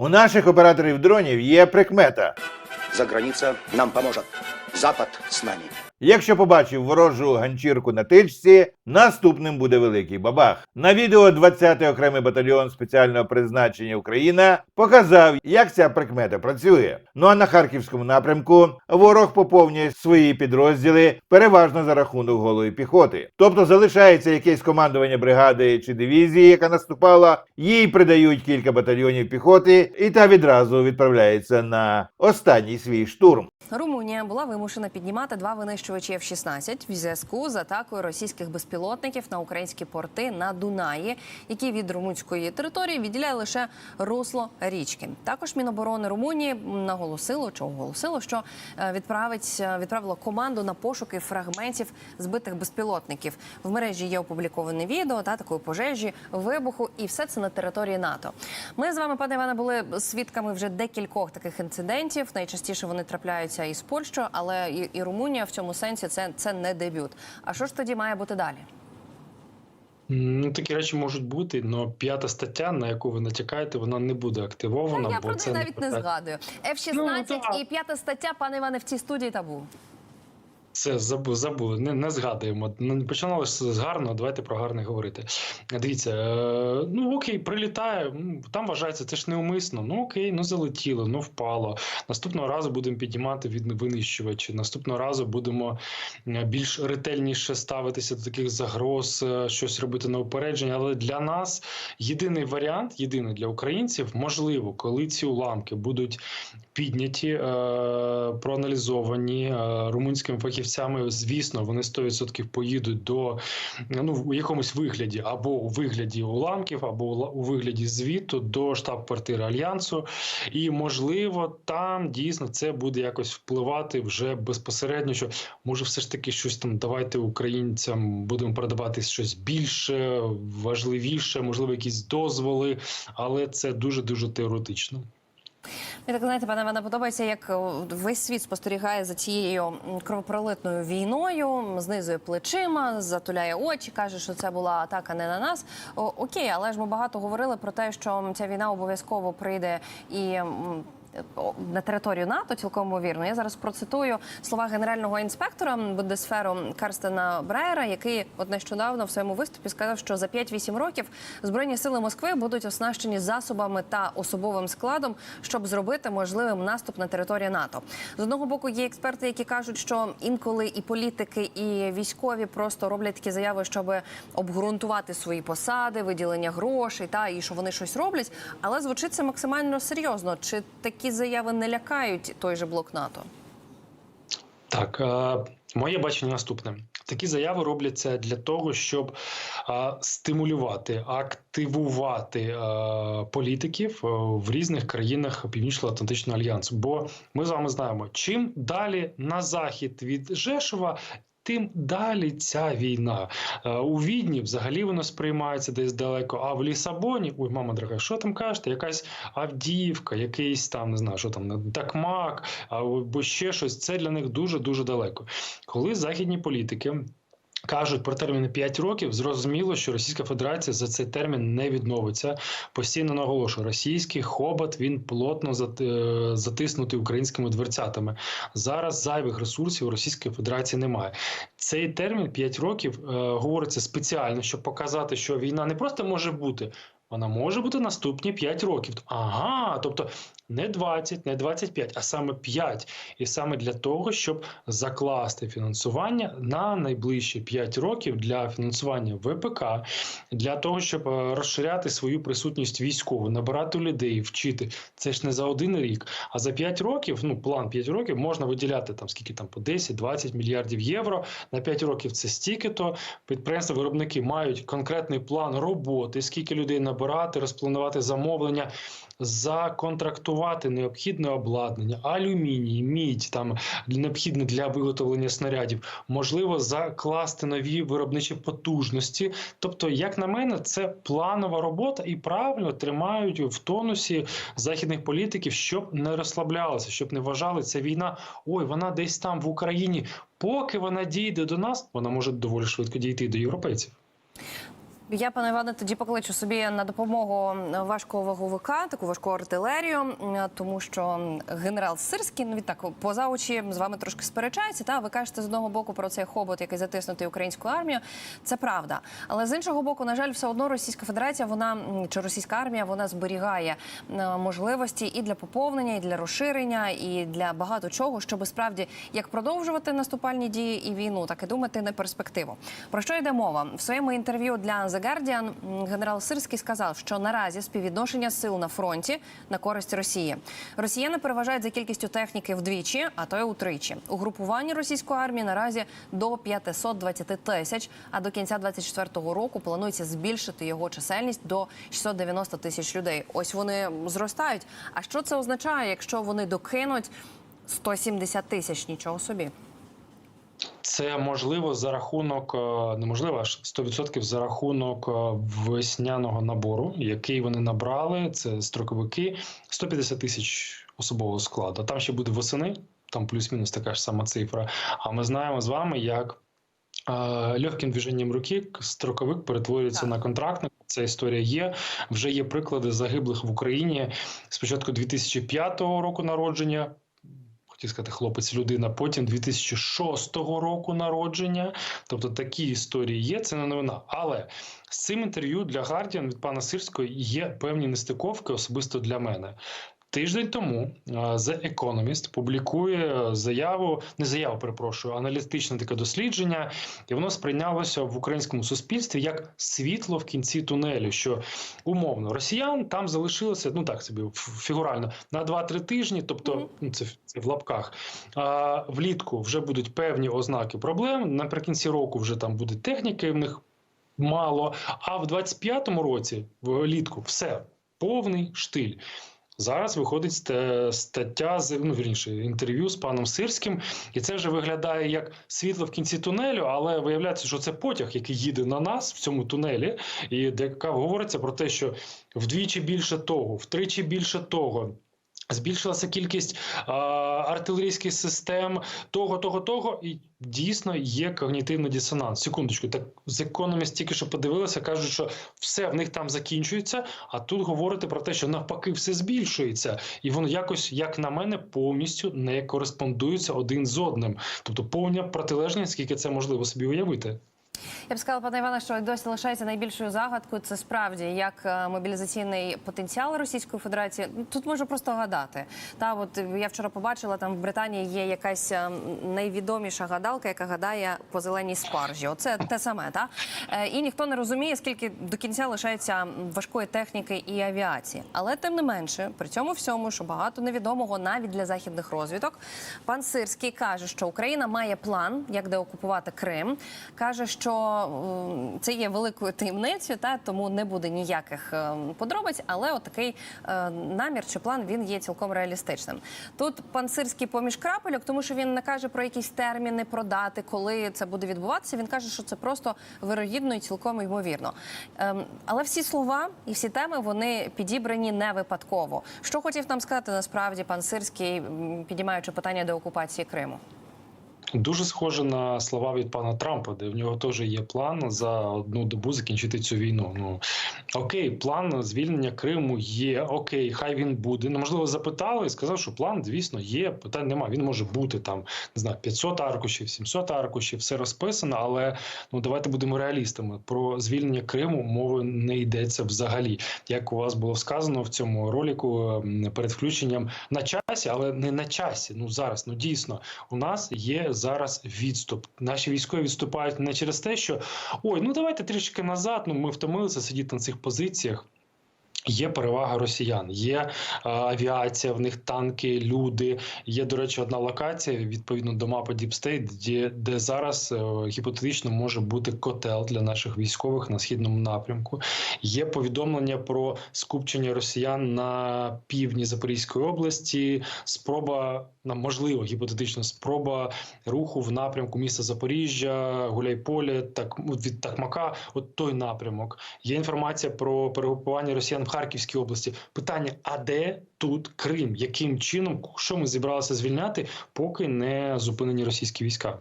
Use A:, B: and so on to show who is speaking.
A: У наших операторів дронів є прикмета.
B: За границя нам поможе. Запад с нами.
A: Якщо побачив ворожу ганчірку на тичці, наступним буде великий бабах. На відео 20-й окремий батальйон спеціального призначення Україна показав, як ця прикмета працює. Ну а на харківському напрямку ворог поповнює свої підрозділи переважно за рахунок голої піхоти. Тобто залишається якесь командування бригади чи дивізії, яка наступала, їй придають кілька батальйонів піхоти, і та відразу відправляється на останній свій штурм.
C: Румунія була вимушена піднімати два винищувачі F-16 в зв'язку з атакою російських безпілотників на українські порти на Дунаї, які від румунської території відділяє лише русло річки. Також Міноборони Румунії наголосило чи оголосило, що е, відправить е, відправило команду на пошуки фрагментів збитих безпілотників. В мережі є опубліковане відео та такої пожежі, вибуху, і все це на території НАТО. Ми з вами, пане Іване, були свідками вже декількох таких інцидентів. Найчастіше вони трапляються із Польщею, але і, і Румунія в цьому сенсі це, це не дебют. А що ж тоді має бути далі?
D: Ну, такі речі можуть бути, але п'ята стаття, на яку ви натякаєте, вона не буде активована.
C: я
D: бо
C: про
D: це
C: навіть не
D: не
C: згадую. F-16
D: Ну,
C: і п'ята стаття, пане Іване, в цій студії табу.
D: Це забули. Не, не згадуємо. Починалося з гарного, давайте про гарне говорити. Дивіться, е, ну окей, прилітає, там вважається, це ж неумисно. Ну окей, ну залетіло, ну впало. Наступного разу будемо піднімати від винищувачі. Наступного разу будемо більш ретельніше ставитися до таких загроз, е, щось робити на упередження. Але для нас єдиний варіант, єдиний для українців, можливо, коли ці уламки будуть підняті, е, проаналізовані е, румунськими фахівцями. Звісно, вони 100% поїдуть до ну в якомусь вигляді, або у вигляді уламків, або у вигляді звіту до штаб-квартири альянсу. І можливо, там дійсно це буде якось впливати вже безпосередньо. Що може, все ж таки щось там давайте українцям будемо передавати щось більше, важливіше, можливо, якісь дозволи, але це дуже дуже теоретично.
C: Мені так знаєте, пане мене подобається, як весь світ спостерігає за цією кровопролитною війною, знизує плечима, затуляє очі, каже, що це була атака не на нас. Окей, але ж ми багато говорили про те, що ця війна обов'язково прийде і. На територію НАТО цілком ймовірно. Я зараз процитую слова генерального інспектора Бундесферу Карстена Бреєра, який от нещодавно в своєму виступі сказав, що за 5-8 років збройні сили Москви будуть оснащені засобами та особовим складом, щоб зробити можливим наступ на територію НАТО. З одного боку, є експерти, які кажуть, що інколи і політики, і військові просто роблять такі заяви, щоб обґрунтувати свої посади, виділення грошей, та і що вони щось роблять. Але звучить це максимально серйозно. Чи такі заяви не лякають той же блок НАТО?
D: Так, е, моє бачення наступне. Такі заяви робляться для того, щоб е, стимулювати, активувати е, політиків в різних країнах Північно-Атлантичного альянсу. Бо ми з вами знаємо, чим далі на захід від Жешова. Тим далі ця війна Е, у Відні взагалі воно сприймається десь далеко. А в Лісабоні, ой, мама дорога, що там кажете? Якась Авдіївка, якийсь там не знаю, що там Такмак, або ще щось. Це для них дуже дуже далеко. Коли західні політики. Кажуть про терміни 5 років. Зрозуміло, що Російська Федерація за цей термін не відновиться. Постійно наголошую, російський хобот він плотно е, затиснутий українськими дверцятами. Зараз зайвих ресурсів Російської Федерації немає. Цей термін 5 років е, говориться спеціально, щоб показати, що війна не просто може бути. Вона може бути наступні 5 років. Ага, тобто не 20, не 25, а саме 5. І саме для того, щоб закласти фінансування на найближчі 5 років для фінансування ВПК, для того, щоб е, розширяти свою присутність військову, набирати людей, вчити. Це ж не за один рік, а за 5 років, ну план 5 років можна виділяти там скільки там по 10-20 мільярдів євро. На 5 років це стільки то підприємства, виробники мають конкретний план роботи, скільки людей набирати, розпланувати замовлення, законтрактувати необхідне обладнання, алюміній, мідь там необхідне для виготовлення снарядів, можливо, закласти нові виробничі потужності. Тобто, як на мене, це планова робота і правильно тримають в тонусі західних політиків, щоб не розслаблялися, щоб не вважали ця війна. Ой, вона десь там в Україні. Поки вона дійде до нас, вона може доволі швидко дійти до європейців.
C: Я, пане Іване, тоді покличу собі на допомогу важкого ваговика, таку важку артилерію, тому що генерал Сирський, ну відтак поза очі з вами трошки сперечається. Та ви кажете з одного боку про цей хобот, який затиснутий українську армію. Це правда. Але з іншого боку, на жаль, все одно Російська Федерація, вона чи російська армія, вона зберігає можливості і для поповнення, і для розширення, і для багато чого, щоб справді як продовжувати наступальні дії і війну, так і думати на перспективу. Про що йде мова в своєму інтерв'ю для The Guardian генерал Сирський сказав, що наразі співвідношення сил на фронті на користь Росії. Росіяни переважають за кількістю техніки вдвічі, а то й утричі. Угрупування російської армії наразі до 520 тисяч. А до кінця 24-го року планується збільшити його чисельність до 690 тисяч людей. Ось вони зростають. А що це означає, якщо вони докинуть 170 тисяч? Нічого собі.
D: Це можливо за рахунок, е, неможливо аж 100% за рахунок е, весняного набору, який вони набрали. Це строковики 150 тисяч особового складу. Там ще буде восени, там плюс-мінус така ж сама цифра. А ми знаємо з вами, як е, легким движенням руки строковик перетворюється
C: Так.
D: на контрактник. Ця історія є. Вже є приклади загиблих в Україні спочатку 2005 року народження. Хотів сказати, хлопець людина, потім 2006 року народження. Тобто такі історії є. Це не новина. Але з цим інтерв'ю для Гардіан від пана Сирського є певні нестиковки особисто для мене. Тиждень тому е, The Economist публікує заяву, не заяву, перепрошую, аналітичне таке дослідження, і воно сприйнялося в українському суспільстві як світло в кінці тунелю. Що умовно росіян там залишилося, ну так собі фігурально на 2-3 тижні, тобто ну, це, це в лапках. А, влітку вже будуть певні ознаки проблем. Наприкінці року вже там буде техніки в них мало. А в 25-му році, влітку, все повний штиль. Зараз виходить стаття з ну, вірніше, інтерв'ю з паном Сирським, і це вже виглядає як світло в кінці тунелю, але виявляється, що це потяг, який їде на нас в цьому тунелі, і де говориться про те, що вдвічі більше того, втричі більше того. Збільшилася кількість а, артилерійських систем, того, того, того, і дійсно є когнітивний дисонанс. Секундочку, так з економіст тільки що подивилися, кажуть, що все в них там закінчується. А тут говорити про те, що навпаки все збільшується, і воно якось, як на мене, повністю не кореспондується один з одним. Тобто повна протилежність, скільки це можливо собі уявити.
C: Я б сказала, пане Іване, що досі лишається найбільшою загадкою. Це справді як е, мобілізаційний потенціал Російської Федерації. Ну, Тут можу просто гадати. Та от я вчора побачила, там в Британії є якась е, найвідоміша гадалка, яка гадає по зеленій спаржі. Оце те саме, та Е, і ніхто не розуміє, скільки до кінця лишається важкої техніки і авіації. Але тим не менше, при цьому всьому, що багато невідомого навіть для західних розвідок, пан Сирський каже, що Україна має план, як деокупувати Крим. каже, що м, це є великою таємницею, та тому не буде ніяких е, подробиць. Але отакий е, намір чи план він є цілком реалістичним. Тут пан Сирський поміж крапельок, тому що він не каже про якісь терміни, про дати, коли це буде відбуватися. Він каже, що це просто вирогідно і цілком ймовірно. Ем, але всі слова і всі теми вони підібрані не випадково. Що хотів нам сказати насправді пан Сирський, м, підіймаючи питання деокупації Криму?
D: Дуже схоже на слова від пана Трампа, де в нього теж є план за одну добу закінчити цю війну. Ну окей, план звільнення Криму є. Окей, хай він буде. Ну, можливо, запитали і сказав, що план, звісно, є. Питань нема. Він може бути там не знаю, 500 аркушів, 700 аркушів, все розписано. Але ну давайте будемо реалістами. Про звільнення Криму мови не йдеться взагалі. Як у вас було сказано в цьому ролику ем, перед включенням на часі, але не на часі. Ну зараз, ну дійсно, у нас є зараз відступ. Наші військові відступають не через те, що ой, ну давайте трішки назад. Ну ми втомилися сидіти на цих позиціях. Є перевага росіян, є е, авіація, в них танки, люди. Є, до речі, одна локація відповідно до мапи State, де, де зараз е, гіпотетично може бути котел для наших військових на східному напрямку. Є повідомлення про скупчення росіян на півдні Запорізької області. Спроба на можливо гіпотетично спроба руху в напрямку міста Запоріжжя, Гуляйполе, так від Такмака. От той напрямок. Є інформація про перегрупування росіян Харківській області. Питання: а де тут Крим? Яким чином що ми зібралися звільняти, поки не зупинені російські війська?